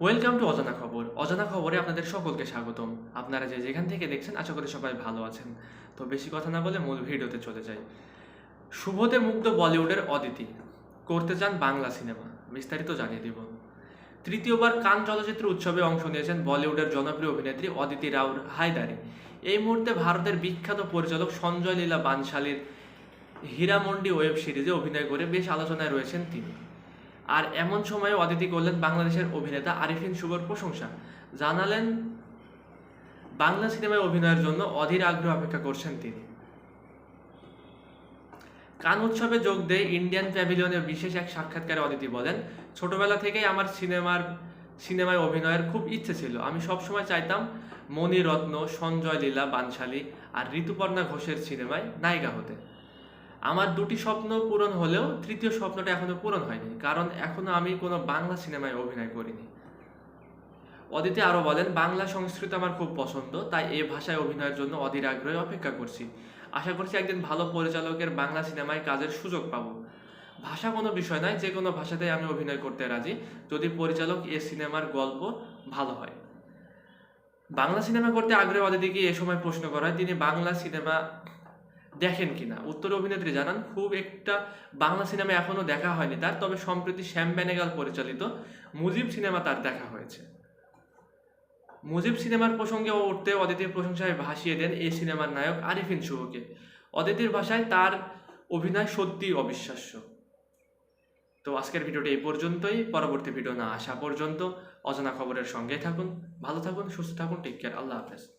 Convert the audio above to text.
Welcome to অজানা খবর। অজানা খবরে আপনাদের সকলকে স্বাগতম। আপনারা যে যেখান থেকে দেখছেন, আশা করি সবাই ভালো আছেন। তো বেশি কথা না বলে মূল ভিডিওতে চলে যাই। শুভতে মুগ্ধ বলিউডের অদিতি। করতে চান বাংলা সিনেমা। বিস্তারিত জানিয়ে দিব। তৃতীয়বার কান চলচ্চিত্র উৎসবে অংশ নিয়েছেন বলিউডের জনপ্রিয় অভিনেত্রী অদিতি রাউর হায়দারি। এই মুহূর্তে ভারতের বিখ্যাত পরিচালক সঞ্জয় লীলা বানশালীর হীরামন্ডি ওয়েব সিরিজে অভিনয় করে বেশ আলোচনায় রয়েছেন তিনি। আর এমন সময়ে অদিতি করলেন বাংলাদেশের অভিনেতা আরিফিন শুভর প্রশংসা। জানালেন, বাংলা সিনেমায় অভিনয়ের জন্য অধীর আগ্রহ অপেক্ষা করছেন তিনি। কান উৎসবে যোগ দিয়ে ইন্ডিয়ান প্যাভিলিয়নের বিশেষ এক সাক্ষাৎকারে অদিতি বলেন, ছোটবেলা থেকেই আমার সিনেমার, সিনেমায় অভিনয়ের খুব ইচ্ছে ছিল। আমি সবসময় চাইতাম মণি রত্ন সঞ্জয় লীলা, বানশালী আর ঋতুপর্ণা ঘোষের সিনেমায় নায়িকা হতে। আমার দুটি স্বপ্ন পূরণ হলেও তৃতীয় স্বপ্নটা এখনও পূরণ হয়নি, কারণ এখনও আমি কোনো বাংলা সিনেমায় অভিনয় করিনি। অদিতি আরও বলেন, বাংলা সংস্কৃতি আমার খুব পছন্দ, তাই এই ভাষায় অভিনয়ের জন্য অধীর আগ্রহে অপেক্ষা করছি। আশা করছি একদিন ভালো পরিচালকের বাংলা সিনেমায় কাজের সুযোগ পাবো। ভাষা কোনো বিষয় নয়, যে কোনো ভাষাতেই আমি অভিনয় করতে রাজি, যদি পরিচালক এ সিনেমার গল্প ভালো হয়। বাংলা সিনেমা করতে আগ্রহ অদিতিকে এ সময় প্রশ্ন করা হয়, তিনি বাংলা সিনেমা দেখেন কিনা। উত্তর অভিনেত্রী জানান, খুব একটা বাংলা সিনেমা এখনও দেখা হয়নি তার, তবে সম্প্রতি শ্যাম বেনেগাল পরিচালিত মুজিব সিনেমা তার দেখা হয়েছে। মুজিব সিনেমার প্রসঙ্গে ও উঠতে অদিতির প্রশংসায় ভাসিয়ে দেন এই সিনেমার নায়ক আরিফিন শুভকে। অদিতির ভাষায় তার অভিনয় সত্যি অবিশ্বাস্য। তো আজকের ভিডিওটি এই পর্যন্তই। পরবর্তী ভিডিও না আসা পর্যন্ত অজানা খবরের সঙ্গে থাকুন, ভালো থাকুন, সুস্থ থাকুন টেক কেয়ার আল্লাহ হাফেজ।